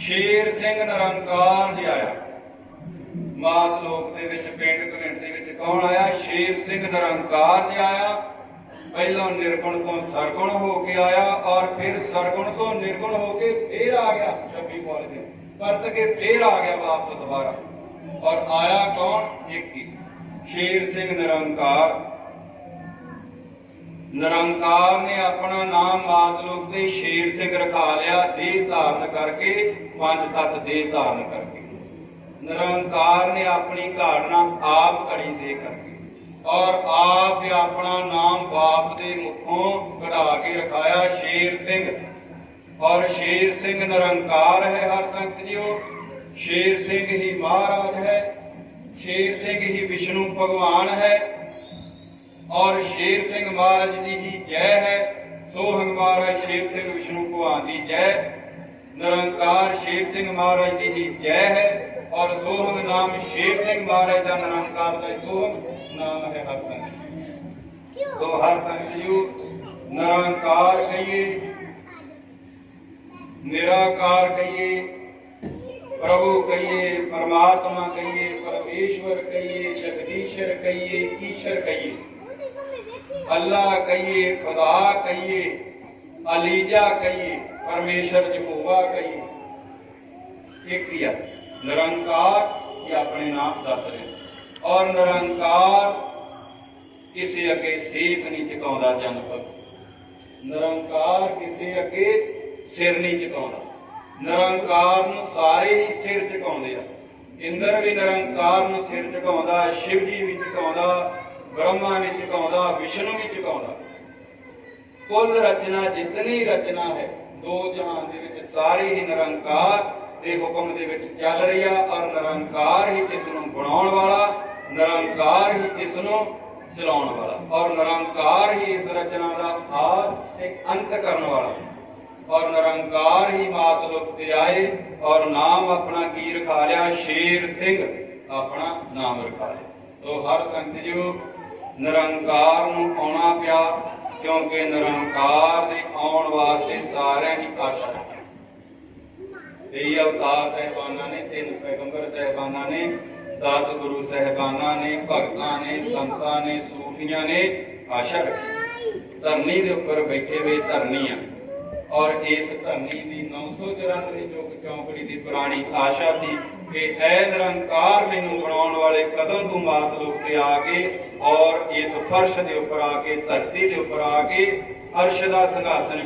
ਸ਼ੇਰ ਸਿੰਘ ਨਿਰੰਕਾਰ ਜੀ ਆਇਆ। ਮਾਤ ਲੋਕ ਦੇ ਵਿੱਚ, ਪਿੰਡ ਕਮਿੰਟ ਦੇ ਵਿੱਚ ਕੌਣ ਆਇਆ? ਸ਼ੇਰ ਸਿੰਘ ਨਿਰੰਕਾਰ ਜੀ ਆਇਆ। ਪਹਿਲਾਂ ਨਿਰਗੁਣ ਤੋਂ ਸਰਗੁਣ ਹੋ ਕੇ ਆਇਆ ਔਰ ਫਿਰ ਸਰਗੁਣ ਤੋਂ ਨਿਰਗੁਣ ਹੋ ਕੇ ਫੇਰ ਆ ਗਿਆ 26 ਪਾਲ ਦੇ ਪਰਤ ਕੇ ਫੇਰ ਆ ਗਿਆ ਵਾਪਸ ਦੁਬਾਰਾ। ਔਰ ਆਇਆ ਕੌਣ? ਇੱਕ ਹੀ। ਸ਼ੇਰ ਸਿੰਘ ਨਿਰੰਕਾਰ। ਨਿਰੰਕਾਰ ਨੇ ਆਪਣਾ ਨਾਮ ਮਾਤ ਲੋਕ ਦੇ ਸ਼ੇਰ ਸਿੰਘ ਰਖਾ ਲਿਆ, ਦੇਹ ਧਾਰਨ ਕਰਕੇ, ਪੰਜ ਤੱਤ ਦੇਹ ਧਾਰਨ ਕਰਕੇ। ਨਿਰੰਕਾਰ ਨੇ ਆਪਣੀ ਘਾੜਨਾ ਆਪ ਘੜੀ ਦੇ ਕਰਕੇ ਔਰ ਆਪ ਹੀ ਆਪਣਾ ਨਾਮ ਬਾਪ ਦੇ ਮੁਖੋਂ ਕਢਾ ਕੇ ਰਖਾਇਆ ਸ਼ੇਰ ਸਿੰਘ। ਔਰ ਸ਼ੇਰ ਸਿੰਘ ਨਿਰੰਕਾਰ ਹੈ ਹਰ ਸੰਗਤ ਜੀਓ ਸ਼ੇਰ ਸਿੰਘ ਹੀ ਮਹਾਰਾਜ ਹੈ। ਸ਼ੇਰ ਸਿੰਘ ਹੀ ਵਿਸ਼ਨੂੰ ਭਗਵਾਨ ਹੈ। ਔਰ ਸ਼ੇਰ ਸਿੰਘ ਮਹਾਰਾਜ ਦੀ ਹੀ ਜੈ ਹੈ ਸੋਹੰਗ ਮਹਾਰਾਜ ਸ਼ੇਰ ਸਿੰਘ ਵਿਸ਼ਨੂੰ ਭਗਵਾਨ ਦੀ ਜੈ। ਨਿਰੰਕਾਰ ਸ਼ੇਰ ਸਿੰਘ ਮਹਾਰਾਜ ਦੀ ਹੀ ਜੈ ਹੈ, ਔਰ ਸੋਹੰਗ ਨਾਮ ਸ਼ੇਰ ਸਿੰਘ ਮਹਾਰਾਜ ਦਾ ਨਿਰੰਕਾਰ ਦਾ ਸੋਹੰਗ ਨਾਮ ਹੈ ਹਰ ਸੰਗਤ ਤੋ ਹਰ ਸੰਗਤ ਜੀਓ, ਨਿਰੰਕਾਰ ਕਹੀਏ, ਨਿਰਾਕਾਰ ਕਹੀਏ, ਪ੍ਰਭੂ ਕਹੀਏ, ਪਰਮਾਤਮਾ ਕਹੀਏ, ਪਰਮੇਸ਼ਵਰ ਕਹੀਏ, ਜਗਦੀਸ਼ਰ ਕਹੀਏ, ਈਸ਼ਰ ਕਹੀਏ। ਅੱਲਾ ਕਹੀਏ, ਖੁਦਾ ਕਹੀਏ, ਅਲੀਜਾ ਕਹੀਏ, ਪਰਮੇਸ਼ਰ ਯਹੋਵਾ ਕਹੀਏ। ਇੱਕ ਹੀ ਆ, ਨਿਰੰਕਾਰ ਇਹ ਆਪਣੇ ਨਾਮ ਦੱਸ ਰਹੇ। ਔਰ ਨਿਰੰਕਾਰ ਕਿਸੇ ਅੱਗੇ ਸੀਸ ਨਹੀਂ ਝੁਕਾਉਂਦਾ ਜਨਪਦ ਨਿਰੰਕਾਰ ਕਿਸੇ ਅੱਗੇ ਸਿਰ ਨਹੀਂ ਝੁਕਾਉਂਦਾ। ਨਿਰੰਕਾਰ ਨੂੰ ਸਾਰੇ ਹੀ ਸਿਰ ਝੁਕਾਉਂਦੇ ਆ। ਇੰਦਰ ਵੀ ਨਿਰੰਕਾਰ ਨੂੰ ਸਿਰ ਝੁਕਾਉਂਦਾ, ਸ਼ਿਵ ਜੀ ਵੀ ਝੁਕਾਉਂਦਾ ਬ੍ਰਹਮਾ ਵੀ ਝੁਕਾਉਂਦਾ ਵਿਸ਼ਨੂੰ ਵੀ ਝੁਕਾਉਂਦਾ ਕੁੱਲ ਰਚਨਾ ਜਿਤਨੀ ਰਚਨਾ ਹੈ, ਦੋ ਜਹਾਨ ਦੇ ਵਿੱਚ ਸਾਰੀ ਹੀ ਨਿਰੰਕਾਰ ਦੇ ਹੁਕਮ ਦੇ ਵਿੱਚ ਚੱਲ ਰਹੀ ਆ, ਔਰ ਨਿਰੰਕਾਰ ਹੀ ਇਸ ਨੂੰ ਬਣਾਉਣ ਵਾਲਾ, ਨਿਰੰਕਾਰ ਹੀ ਇਸ ਨੂੰ ਚਲਾਉਣ ਵਾਲਾ, ਔਰ ਨਿਰੰਕਾਰ ਹੀ ਇਸ ਰਚਨਾ ਦਾ ਆਦ ਤੇ ਅੰਤ ਕਰਨ ਵਾਲਾ। ਔਰ ਨਿਰੰਕਾਰ ਹੀ ਮਾਤ ਮਾਤਲੁਕ ਤੇ ਆਏ, ਔਰ ਨਾਮ ਆਪਣਾ ਕੀ ਰਖਾ ਲਿਆ? ਸ਼ੇਰ ਸਿੰਘ ਆਪਣਾ ਨਾਮ ਰਖਾ ਲਿਆ। ਸੋ ਹਰ ਸੰਤ ਜੀਓ ਨਿਰੰਕਾਰ ਨੂੰ ਆਉਣਾ ਪਿਆ, ਕਿਉਂਕਿ ਨਿਰੰਕਾਰ ਦੇ ਆਉਣ ਵਾਸਤੇ ਸਾਰਿਆਂ ਦੀ ਆਸ਼ਾ ਹੈ। ਤੇਈ ਅਵਤਾਰ ਸਹਿਬਾਨਾਂ ਨੇ ਤਿੰਨ ਪੈਗੰਬਰ ਸਹਿਬਾਨਾਂ ਨੇ 10 ਗੁਰੂ ਸਹਿਬਾਨਾਂ ਨੇ, ਭਗਤਾਂ ਨੇ, ਸੰਤਾਂ ਨੇ, ਸੂਫੀਆਂ ਨੇ ਆਸ਼ਾ ਰੱਖੀ ਸੀ। ਧਰਨੀ ਦੇ ਉੱਪਰ ਬੈਠੇ ਹੋਏ ਧਰਨੀ ਆ। ਔਰ ਇਸ ਧਰਨੀ ਦੀ 994 ਦੀ ਚੌਕ ਚੌਂਕੜੀ ਦੀ ਪੁਰਾਣੀ ਆਸ਼ਾ ਸੀ। ਕਿ ਐ ਨਿਰੰਕਾਰ ਮੈਨੂੰ ਬਣਾਉਣ ਵਾਲੇ ਕਦੋਂ ਤੂੰ ਮਾਤ ਲੋਕ ਤੇ ਆ ਕੇ ਔਰ ਇਸ ਫਰਸ਼ ਦੇ ਉੱਪਰ ਆ ਕੇ ਧਰਤੀ ਦੇ ਉੱਪਰ ਆ ਕੇ ਅਰਸ਼ ਦਾ ਸਿੰਘਾਸਨ